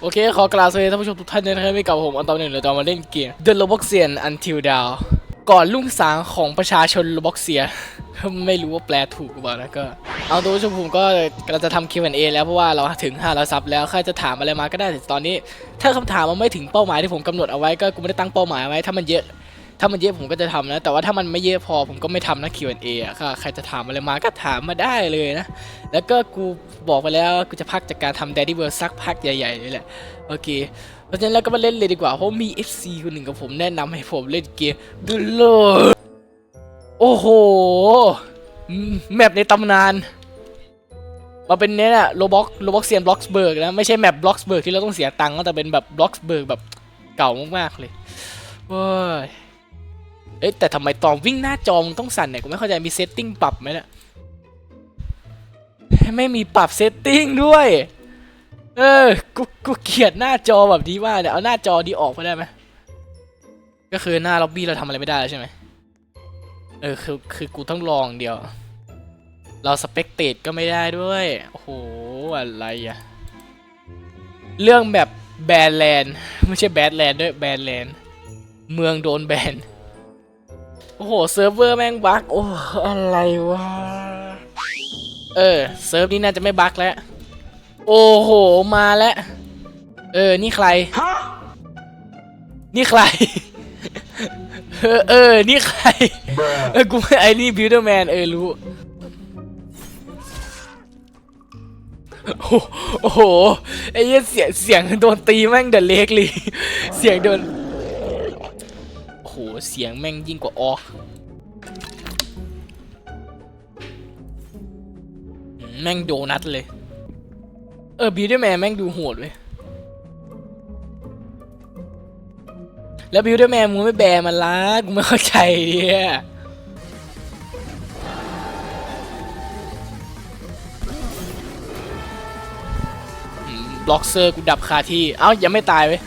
โอเค ขอกราบสวัสดีท่านผู้ชมทุกท่านด้วยนะครับไม่กับผมอันตอนหนึ่งเราจะมาเล่นเกม The Roboxian Until Dawn ก่อนลุ่งสางของประชาชนโรบ็อกเซีย ไม่รู้ว่าแปลถูกหรือเปล่านะก็ เอาตัวผู้ชมผมก็กำลังจะทำ Q&A แล้วเพราะว่าเราถึง500ซับแล้วใครจะถามอะไรมาก็ได้แต่ตอนนี้ ถ้าคำถามมันไม่ถึงเป้าหมายที่ผมกำหนดเอาไว้ก็กูไม่ได้ตั้งเป้าหมายไว้ถ้ามันเยอะ ถ้ามันเยอะผมก็จะทำนะ แต่ว่าถ้ามันไม่เยอะพอผมก็ไม่ทำนะ Q&A อะค่ะใครจะถามอะไรมาก็ถามมาได้เลยนะ แล้วก็กูบอกไปแล้วกูจะพักจากการทำ Daddy World สักพักใหญ่ๆเลยแหละ โอเค เพราะฉะนั้นเราก็มาเล่นเลยดีกว่า เพราะมี FC คนหนึ่งกับผมแนะนำให้ผมเล่นเกม The Lord โอ้โห แมปในตำนานมาเป็นเนี้ยโรบ็อกโรบ็อกเซียนบล็อกสเบิร์กนะ ไม่ใช่แมปบล็อกสเบิร์กที่เราต้องเสียตังค์แต่เป็นแบบบล็อกสเบิร์กแบบเก่ามากๆเลยว้ย เอ้ยแต่ทำไมตอนวิ่งหน้าจอมึงต้องสั่นเนี่ยกูไม่เข้าใจมีเซตติ้งปรับไหมเนี่ยไม่มีปรับเซตติ้งด้วย เออกูกูเกลียดหน้าจอแบบนี้ว่ากเนี่ยเอาหน้าจอดีออกไปได้ไหมก็คือหน้าล็อบบี้เราทำอะไรไม่ได้ใช่ไหมเออคือคือกูต้องลองเดียว เราสเปกเตดก็ไม่ได้ด้วยโอ้โหอะไรอะเรื่องแบบแบนแลนด์ไม่ใช่แบดแลนด์ด้วยแบนแลนด์เมืองโดนแบน โอ้โห เซิร์ฟเวอร์แม่งบั๊กโอ้ อะไรวะ เออ เซิร์ฟนี้น่าจะไม่บั๊กแล้ว โอ้โห มาแล้ว เออ นี่ใคร นี่ใคร เออ เออ นี่ใคร เออ กูไม่ไอ้นี่บิวเดอร์แมน เออ รู้ โอ้โอ้โหไอ้เหี้ยเสียงเสียงโดนตีแม่งเดอะเล็กเลย เสียงโดนโอ้โห เสียงแม่งยิ่งกว่าออกแม่งโดนัทเลย เออบีดแมนแม่งดูโหดเว้ยแล้วบิวเดอร์แมนมึงไม่แบมันละกูไม่เข้าใจเนี่ยบล็อกเซอร์กูดับคาที่ เอ้ายังไม่ตายเว้ย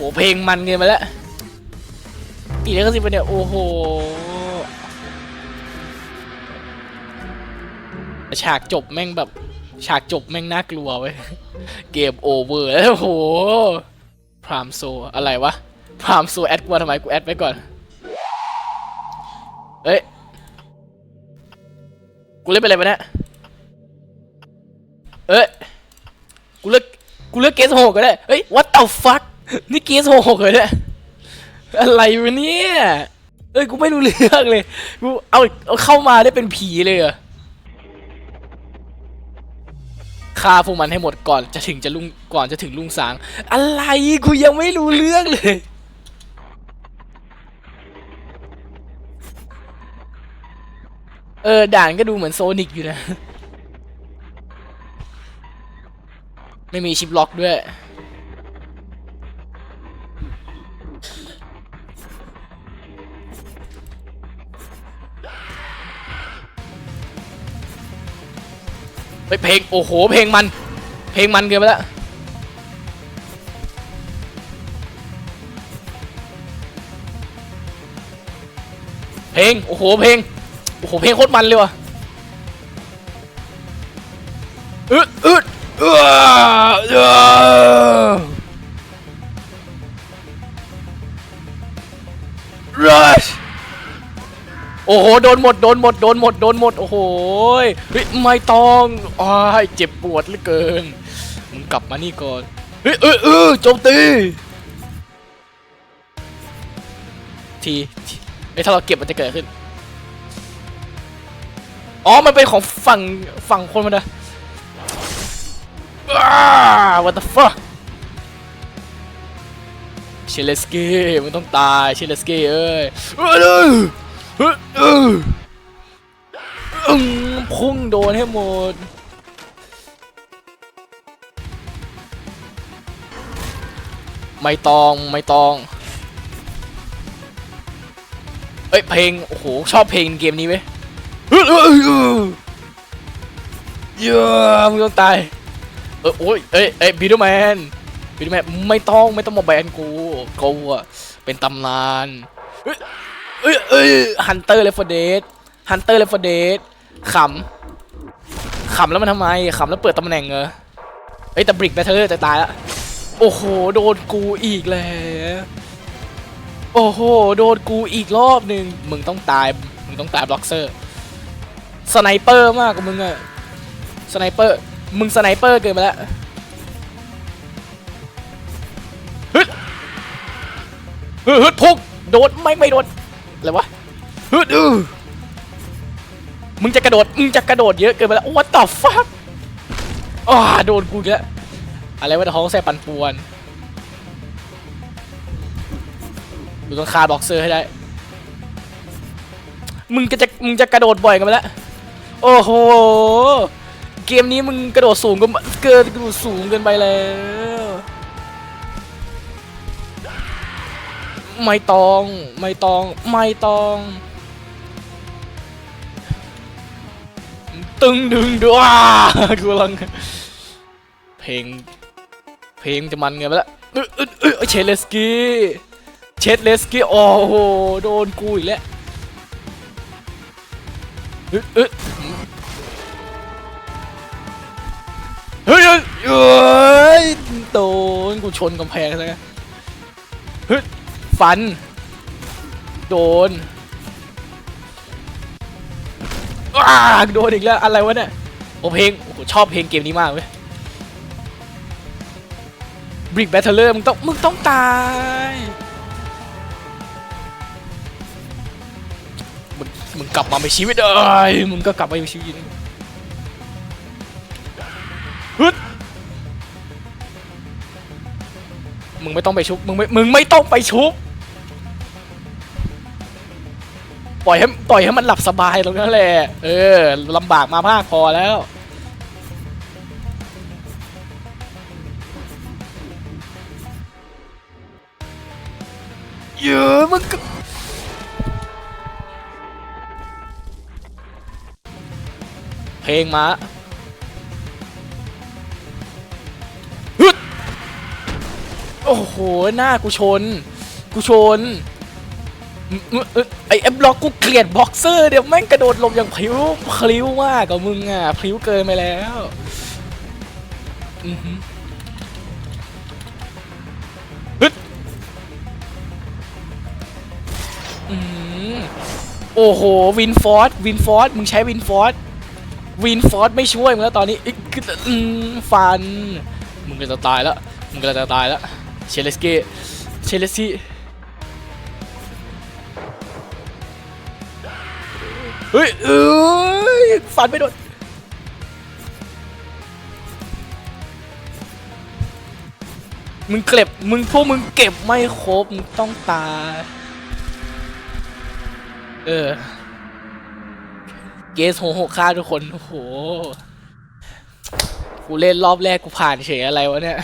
หเพลงมันเกินไปแล้วตีแล้วก็สิบเนี่ย โอ้โหฉากจบแม่งแบบ ฉากจบแม่งน่ากลัวเว้ย เกมโอเวอร์แล้วโอ้โหพรามโซอะไรวะพรามโซแอดกูทำไมกูแอดไว้ก่อน เอ้ย กูเล่นไปอะไรไปเนี่ยเอ้ย กูเลือกกูเลือกเกสโหกก็ได้ เฮ้ย what the fuck นี่เกสโหกเลยเนี่ยอะไรวะเนี่ย เอ้ยกูไม่รู้เรื่องเลย กูเอาเอาเข้ามาได้เป็นผีเลยเหรอฆ่าพวกมันให้หมดก่อนจะถึงจะลุงก่อนจะถึงลุงสาง อะไรกูยังไม่รู้เรื่องเลยเออด่านก็ดูเหมือนโซนิกอยู่นะ ไม่มีชิปล็อกด้วย ไปเพลงโอ้โหเพลงมัน เพลงมันเกินไปแล้วเพลงโอ้โหเพลงโอ้โหเพลงโคตรมันเลยว่ะ โอ้โห โดนหมด โดนหมด โดนหมด โดนหมด โอ้โหเฮ้ยไม่ต้องอ้ายเจ็บปวดเหลือเกิน มึงกลับมานี่ก่อน เฮ้ยเออเออโจมตี ทีทีเอ้ถ้าเราเก็บมันจะเกิดขึ้น อ๋อ มันเป็นของฝั่งฝั่งคนมันนะอ้า what the fuck เชลสกี้มึงต้องตาย เชลสกี้เอ้ย อึ้งพุ่งโดนให้หมด ไม่ต้องไม่ต้อง เอ้ยเพลง โอ้โห ชอบเพลงเกมนี้เว้ยเอ้ยเอ้ยอมึงต้องตาย เออโอ้ยเอ้ยเอ้ยบีดแมนบีดแมนไม่ต้องไม่ต้องมาแบนกูกูอะเป็นตำนาน เอ้ยเอ้ยเอ้ยฮันเตอร์เลฟเดสฮันเตอร์เลฟเดสขำขำแล้วมันทำไมขำแล้วเปิดตำแหน่งเหรอเอ้ยแต่บริกแบทเทอร์จะตายล้วโอ้โหโดนกูอีกแล้วโอ้โหโดนกูอีกรอบหนึ่งมึงต้องตายมึงต้องตายบล็อกเซอร์สไนเปอร์มากกว่ามึงอะสไนเปอร์มึงสไนเปอร์เกินไปแล้วฮึดฮึดฮึดพุกโดดไม่ไม่โดด อะไรวะฮึดอือมึงจะกระโดด มึงจะกระโดดเยอะเกินไปแล้ว what the fuck อ้าโดนกูแล้วอะไรวะท้องแสบปันป่วนกูต้องคาบ็อกเซอร์ให้ได้ มึงก็จะมึงจะกระโดดบ่อยกันไปแล้ว โอ้โห เกมนี้มึงกระโดดสูงเกินเกินกระโดดสูงเกินไปแล้ว ไม่ต้อง ไม่ต้อง ไม่ต้อง ตึงดึงด้วยกูกำลัง เพลง เพลงจะมันไงไปแล้วเอ้ยเอ้ยเชเลสกี้เชดเลสกี้โอ้โหโดนกูอีกแล้วเอ้ยเฮ้ยเฮ้ยโดนกูชนกำแพงซะงั้น ฟัน โดนอ้าโดนอีกแล้ว อะไรวะเนี่ย โอเพลงโอ้โหชอบเพลงเกมนี้มากเว้ยบริกแบทเทอร์มึงต้อง มึงต้องตาย มึง มึงกลับมามีชีวิตเอ้ยมึงก็กลับมามีชีวิตฮึดมึงไม่ต้องไปชุบ มึงไม่ มึงไม่ต้องไปชุบ ปล่อยให้ปล่อยให้มันหลับสบายตรงนั้นแหละ เออลำบากมามากพอแล้ว เยอะมันก็เพลงมาฮึดโอ้โห หน้ากูชน กูชน ไอเอฟบล็อกกูเกลียดบ็อกเซอร์เดี๋ยวแม่งกระโดดลบอย่างพลิ้วพลิ้วมากกับมึงอะพลิ้วเกินไปแล้วอือหือฮึดอืมโอ้โหวินฟอร์ดวินฟอร์ดมึงใช้วินฟอร์ดวินฟอร์ดไม่ช่วยมึงแล้วตอนนี้อืมฟัน มึงก็จะตายแล้วมึงก็จะตายแล้วเชลสกี้เชลซี เฮ้ยเอ้ยฟันไม่โดนมึงเก็บ มึงพวกมึงเก็บไม่ครบ มึงต้องตาย เออ เกสโหหกค่าทุกคน โอ้โห กูเล่นรอบแรกกูผ่านเฉยอะไรวะเนี่ย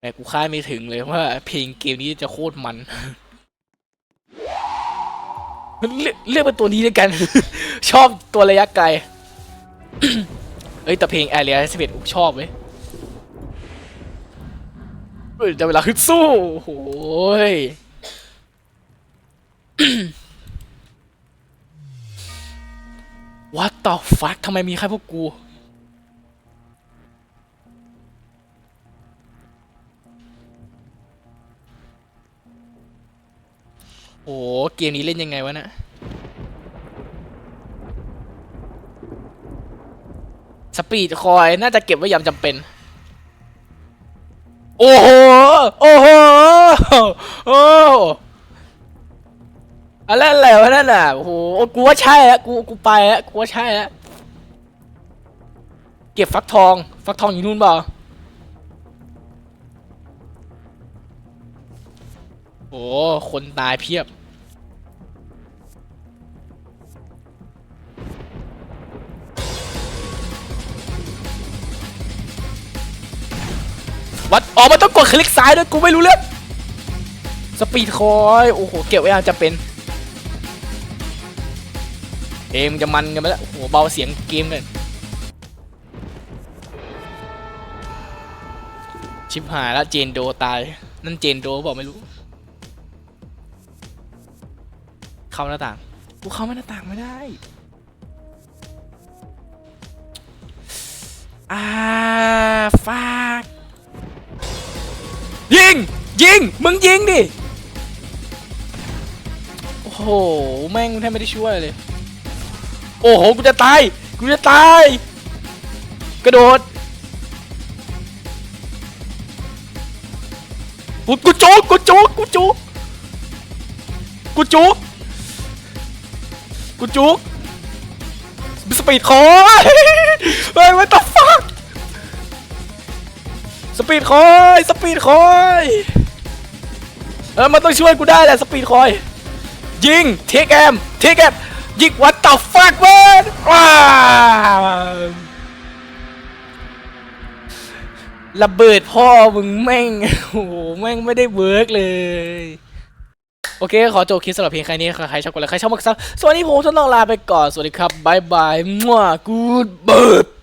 แต่กูคาดไม่ถึงเลยว่าเพลงเกมนี้จะโคตรมัน เลือกเลือกเป็นตัวนี้ด้วยกัน ชอบตัวระยะไกล เอ้ยแต่เพลงแอเรียสิบเอ็ดชอบเว้ยเฮ้ยแต่เวลาขึ้นสู้โอ้ยวัดต่อฟักทำไมมีแค่พวกกู โอ้เกมนี้เล่นยังไงวะเนะี่ยสปีดคอย น่าจะเก็บไว้ยามจำเป็น โอ้โห โอ้โห โอ้อะไรอะไรวะนั่นน่ะ โอ้โห กูว่าใช่แล้ว กู กูไปแล้ว กูว่าใช่แล้ว เก็บฟักทอง ฟักทองอยู่นู่นเปล่าโอ้คนตายเพียบ วัดอ๋อมันต้องกดคลิกซ้ายด้วยกูไม่รู้เรื่องสปีดคอยโอ้โหเก็บไว้อาจจะเป็นเกมจะมันกันไปแล้วโอ้โหเบาเสียงเกมเลยชิบหายแล้วเจนโดตาย นั่นเจนโดบอกไม่รู้ เข้าหน้าต่าง กูเข้าไม่หน้าต่างไม่ได้อ่า fuck ยิง ยิง มึงยิงดิ โอ้โห แม่งแทบไม่ได้ช่วยเลย โอ้โห กูจะตาย กูจะตาย กระโดดกูกูจุกกูจุกกูจุกกูจุกกูจุกสปีดคอยเฮ้ย what the fuck สปีดคอย สปีดคอย เออ มันต้องช่วยกูได้แหละ สปีดคอย ยิงเทคแอมเทคแอมยิง what the fuck man ว้าระเบิดพ่อมึงแม่ง โอ้โห แม่งไม่ได้เวิร์กเลย โอเค ขอจบคลิปสำหรับเพลงใครนี้ใครชอบกดไลค์ใครชอบมากซับสวัสดีผมทดลองลาไปก่อน สวัสดีครับบายบายมั่วกูดเบิร์